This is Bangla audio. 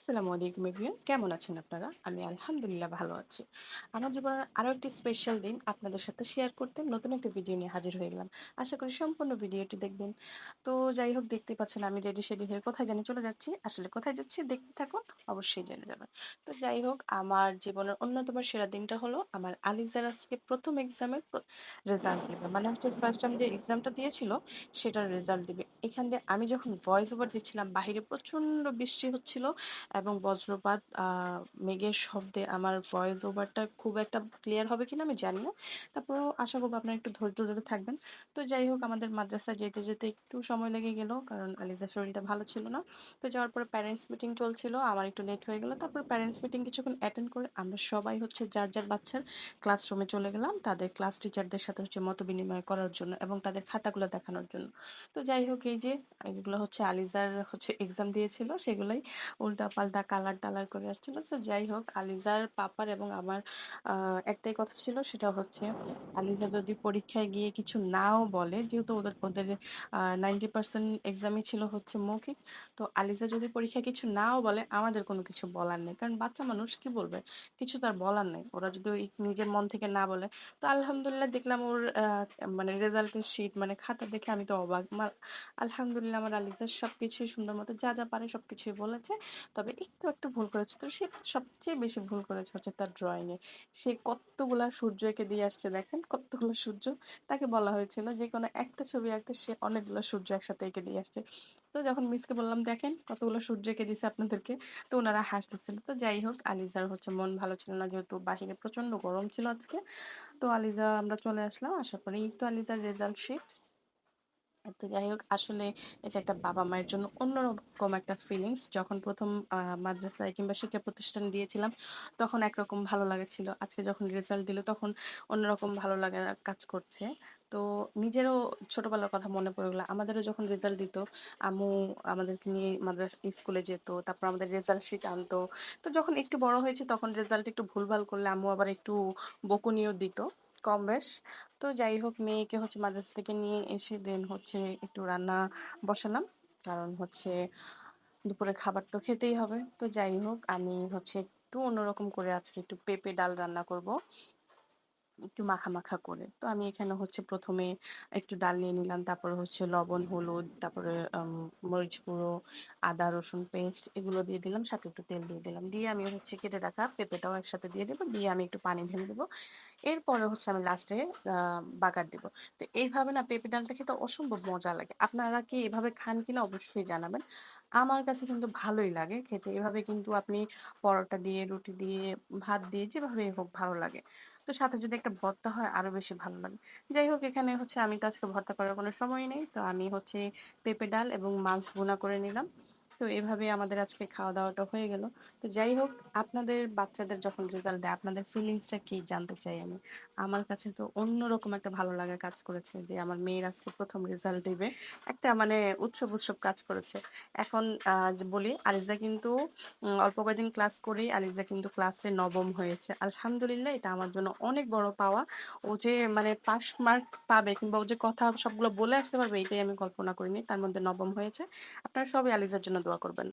আসসালামু আলাইকুম এভরিওয়ান। কেমন আছেন আপনারা? আমি আলহামদুলিল্লাহ ভালো আছি। আমার জীবনের আরও একটি স্পেশাল দিন আপনাদের সাথে শেয়ার করতে নতুন একটা ভিডিও নিয়ে হাজির হয়ে গেলাম। আশা করি সম্পূর্ণ ভিডিওটি দেখবেন। তো যাই হোক, দেখতে পাচ্ছেন আমি রেডি শেডি হয়ে কোথায় জানি চলে যাচ্ছি। আসলে কোথায় যাচ্ছি দেখতে থাকুন, অবশ্যই জেনে যাবেন। তো যাই হোক, আমার জীবনের অন্যতম সেরা দিনটা হলো আমার আলিজার আজকে প্রথম এক্সামের রেজাল্ট দিবে। মানে হচ্ছে ফার্স্ট টাইম যে এক্সামটা দিয়েছিল, সেটার রেজাল্ট দিবে। এখান দিয়ে আমি যখন ভয়েস ওভার দিচ্ছিলাম, বাহিরে প্রচণ্ড বৃষ্টি হচ্ছিল এবং বজ্রপাত মেঘের শব্দে আমার ভয়েস ওভারটা খুব একটা ক্লিয়ার হবে কিনা আমি জানি না। তারপরেও আশা করব আপনারা একটু ধৈর্য ধরে থাকবেন। তো যাই হোক, আমাদের মাদ্রাসা যেতে যেতে একটু সময় লেগে গেল, কারণ আলিজার শরীরটা ভালো ছিল না। তো যাওয়ার পরে প্যারেন্টস মিটিং চলছিল, আমার একটু লেট হয়ে গেল। তারপর প্যারেন্টস মিটিং কিছুক্ষণ অ্যাটেন্ড করে আমরা সবাই হচ্ছে যার যার বাচ্চার ক্লাসরুমে চলে গেলাম, তাদের ক্লাস টিচারদের সাথে হচ্ছে মত বিনিময় করার জন্য এবং তাদের খাতাগুলো দেখানোর জন্য। তো যাই হোক, এই যে, এগুলো হচ্ছে আলিজার হচ্ছে এক্সাম দিয়েছিল, সেগুলোই উল্টা পাল্টা কালার টালার করে আসছিল। তো যাই হোক আলিজার পাপার এবং আমার একটাই কথা ছিল, সেটা হচ্ছে আলিজা যদি পরীক্ষায় গিয়ে কিছু নাও বলে, যেহেতু ওদের ওদের নাইনটি পার্সেন্ট এক্সামই ছিল হচ্ছে মৌখিক, তো আলিজা যদি পরীক্ষায় কিছু নাও বলে, আমাদের কোনো কিছু বলার নেই। কারণ বাচ্চা মানুষ কি বলবে? কিছু তার বলার নেই। ওরা যদি নিজের মন থেকে না বলে, তো আলহামদুলিল্লাহ দেখলাম ওর মানে রেজাল্টের শিট মানে খাতা দেখে আমি তো অবাক। আলহামদুলিল্লাহ আমার আলিজার সবকিছুই সুন্দর মতো, যা যা পারে সবকিছুই বলেছে। তবে একটু একটু ভুল করেছে। তো সে সবচেয়ে বেশি ভুল করেছে হচ্ছে তার ড্রয়িং এ। সে কতগুলা সূর্য এঁকে দিয়ে আসছে দেখেন, কতগুলো সূর্য। তাকে বলা হয়েছিল যে, কোনো একটা ছবি আঁকতে সে অনেকগুলো সূর্য একসাথে এঁকে দিয়ে আসছে। তো যখন মিসকে বললাম, দেখেন কতগুলো সূর্য এঁকে দিয়েছে আপনাদেরকে। তো ওনারা হাসতেছিল। তো যাই হোক, আলিজার হচ্ছে মন ভালো ছিল না, যেহেতু বাহিরে প্রচণ্ড গরম ছিল আজকে। তো আলিজা, আমরা চলে আসলাম। আসার পরে এই তো আলিজার রেজাল্ট শিট তো যাই হোক, আসলে এটা একটা বাবা মায়ের জন্য অন্যরকম একটা ফিলিংস যখন প্রথম মাদ্রাসায় কিংবা শিক্ষা প্রতিষ্ঠান দিয়েছিলাম, তখন একরকম ভালো লাগেছিল। আজকে যখন রেজাল্ট দিল, তখন অন্যরকম ভালো লাগা কাজ করছে। তো নিজেরও ছোটবেলার কথা মনে পড়ে গেলো। আমাদেরও যখন রেজাল্ট দিত, আম্মু আমাদেরকে নিয়ে মাদ্রাসা, স্কুলে যেত, তারপর আমাদের রেজাল্ট শিট আনতো। তো যখন একটু বড় হয়েছে, তখন রেজাল্ট একটু ভুলভাল করলে আম্মু আবার একটু বকুনিও দিত। কম বেশ। তো যাই হোক, মেয়েকে হচ্ছে মাদ্রাসা থেকে নিয়ে এসে দেন হচ্ছে একটু রান্না বসালাম। কারণ হচ্ছে দুপুরে খাবার তো খেতেই হবে। তো যাই হোক, আমি হচ্ছে একটু অন্যরকম করে আজকে একটু পেঁপে ডাল রান্না করব। একটু মাখা মাখা করে। তো আমি এখানে হচ্ছে প্রথমে একটু ডাল নিয়ে নিলাম, তারপরে হচ্ছে লবণ, হলুদ, তারপরে মরিচ গুঁড়ো, আদা, রসুন পেস্ট এগুলো দিয়ে দিলাম, সাথে একটু তেল দিয়ে দিলাম। দিয়ে আমি হচ্ছে কেটে রাখা পেঁপেটাও একসাথে দিয়ে দেবো, দিয়ে আমি একটু পানি ঢেলে দেবো। এরপরে হচ্ছে আমি লাস্টে বাগার দেবো। তো এইভাবে না পেঁপে ডালটা খেতে অসম্ভব মজা লাগে। আপনারা কি এভাবে খান কিনা অবশ্যই জানাবেন। আমার কাছে কিন্তু ভালোই লাগে খেতে। এভাবে কিন্তু আপনি পরোটা দিয়ে, রুটি দিয়ে, ভাত দিয়ে যেভাবে হোক ভালো লাগে। তো সাথে যদি একটা ভর্তা হয় আরও বেশি ভালো লাগে। যাই হোক, এখানে হচ্ছে আমি তো আজকে ভর্তা করার কোনো সময় নেই। তো আমি হচ্ছে পেঁপে ডাল এবং মাছ ভুনা করে নিলাম। তো এভাবে আমাদের আজকে খাওয়া দাওয়াটা হয়ে গেল। তো যাই হোক, আপনাদের বাচ্চাদের যখন রেজাল্ট দেয়, আপনাদের ফিলিংসটা কি জানতে চাই আমি? আমার কাছে তো অন্যরকম একটা ভালো লাগা কাজ করেছে যে, আমার মেয়ের আজকে প্রথম রেজাল্ট দিবে। একটা মানে উৎসব উৎসব কাজ করেছে। এখন বলি, আলিজা কিন্তু অল্প কয়েকদিন ক্লাস করেই আলিজা কিন্তু ক্লাসে নবম হয়েছে। আলহামদুলিল্লাহ, এটা আমার জন্য অনেক বড় পাওয়া। ও যে মানে পাস মার্ক পাবে কিংবা ও যে কথা সবগুলো বলে আসতে পারবে, এটাই আমি কল্পনা করিনি। তার মধ্যে নবম হয়েছে। আপনারা সবাই আলিজার জন্য দোয়া করবেন